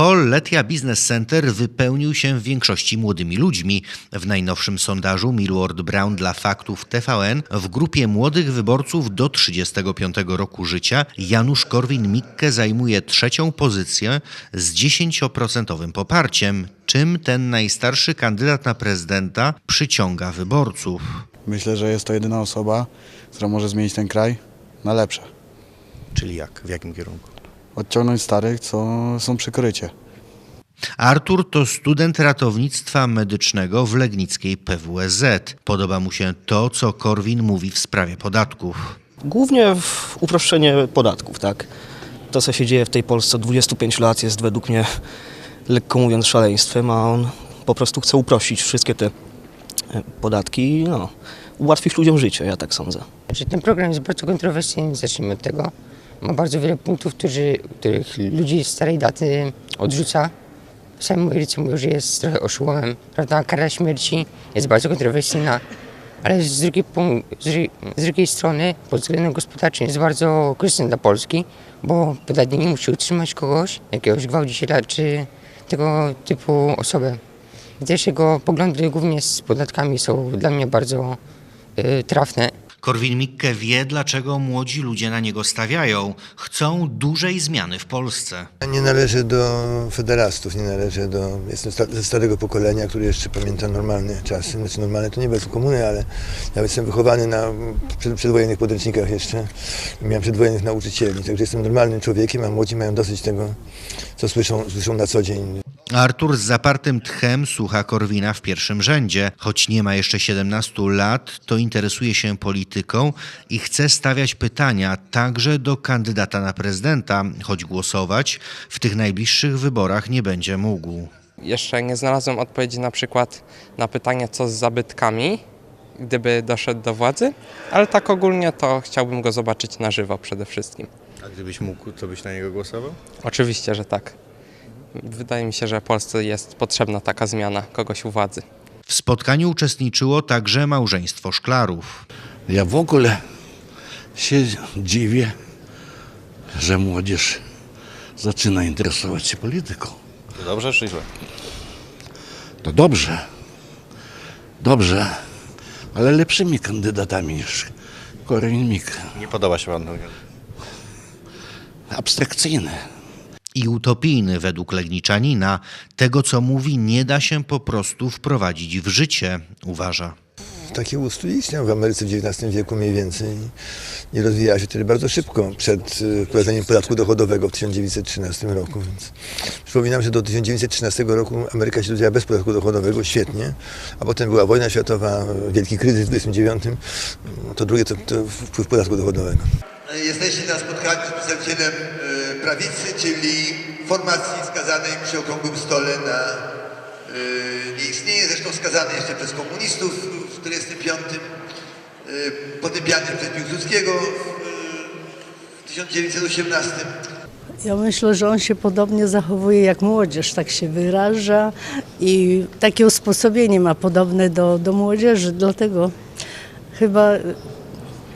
Hall Letia Business Center wypełnił się w większości młodymi ludźmi. W najnowszym sondażu Millward Brown dla faktów TVN w grupie młodych wyborców do 35 roku życia Janusz Korwin-Mikke zajmuje trzecią pozycję z 10% poparciem. Czym ten najstarszy kandydat na prezydenta przyciąga wyborców? Myślę, że jest to jedyna osoba, która może zmienić ten kraj na lepsze. Czyli jak? W jakim kierunku? Odciągnąć starych, co są przykrycie. Artur to student ratownictwa medycznego w legnickiej PWSZ. Podoba mu się to, co Korwin mówi w sprawie podatków. Głównie w uproszczenie podatków, tak. To, co się dzieje w tej Polsce od 25 lat jest według mnie, lekko mówiąc, szaleństwem, a on po prostu chce uprościć wszystkie te e, podatki i no, ułatwić ludziom życie, ja tak sądzę. Że ten program jest bardzo kontrowersyjny, zacznijmy od tego. Ma bardzo wiele punktów, którzy, których ludzi starej daty odrzuca. Sami Amerycy mówią, że jest trochę oszołomem. Prawda? Kara śmierci jest bardzo kontrowersyjna, ale z drugiej, z drugiej, strony pod względem gospodarczym jest bardzo korzystny dla Polski, bo podatnik nie musi utrzymać kogoś, jakiegoś gwałciciela czy tego typu osobę. Też jego poglądy głównie z podatkami są dla mnie bardzo y, trafne. Korwin-Mikke wie, dlaczego młodzi ludzie na niego stawiają. Chcą dużej zmiany w Polsce. Nie należę do federastów, nie należę do. Jestem sta- ze starego pokolenia, który jeszcze pamięta normalne czasy. Znaczy normalne to nie bez komuny, ale ja jestem wychowany na przed, przedwojennych podręcznikach jeszcze. Miałem przedwojennych nauczycieli, także jestem normalnym człowiekiem, a młodzi mają dosyć tego, co słyszą, słyszą na co dzień. Artur z zapartym tchem słucha Korwina w pierwszym rzędzie. Choć nie ma jeszcze 17 lat, to interesuje się polityką i chce stawiać pytania także do kandydata na prezydenta, choć głosować w tych najbliższych wyborach nie będzie mógł. Jeszcze nie znalazłem odpowiedzi na przykład na pytanie, co z zabytkami, gdyby doszedł do władzy, ale tak ogólnie to chciałbym go zobaczyć na żywo przede wszystkim. A gdybyś mógł, to byś na niego głosował? Oczywiście, że tak. Wydaje mi się, że Polsce jest potrzebna taka zmiana kogoś u władzy. W spotkaniu uczestniczyło także małżeństwo Szklarów. Ja w ogóle się dziwię, że młodzież zaczyna interesować się polityką. To dobrze czy źle? To dobrze, dobrze, ale lepszymi kandydatami niż Korwin-Mikke. Nie podoba się panu. Abstrakcyjny. I utopijny według Legniczanina, tego co mówi nie da się po prostu wprowadzić w życie, uważa. Takie ustrój istniał w Ameryce w XIX wieku mniej więcej i rozwijała się wtedy bardzo szybko przed y, wprowadzeniem podatku dochodowego w 1913 roku. Więc przypominam, że do 1913 roku Ameryka się rozwijała bez podatku dochodowego, świetnie, a potem była wojna światowa, wielki kryzys w 1929, to drugie to, to wpływ podatku dochodowego. Jesteście na spotkaniu z przedstawicielem e, prawicy, czyli formacji skazanej przy okrągłym stole na e, nie istnieje, zresztą skazany jeszcze przez komunistów w 1945, e, potępiany przez Piłsudskiego w, e, w 1918. Ja myślę, że on się podobnie zachowuje jak młodzież, tak się wyraża i takie usposobienie ma podobne do, do młodzieży, dlatego chyba,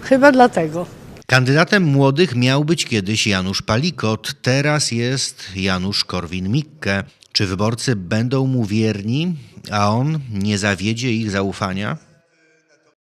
chyba dlatego. Kandydatem młodych miał być kiedyś Janusz Palikot, teraz jest Janusz Korwin-Mikke. Czy wyborcy będą mu wierni, a on nie zawiedzie ich zaufania?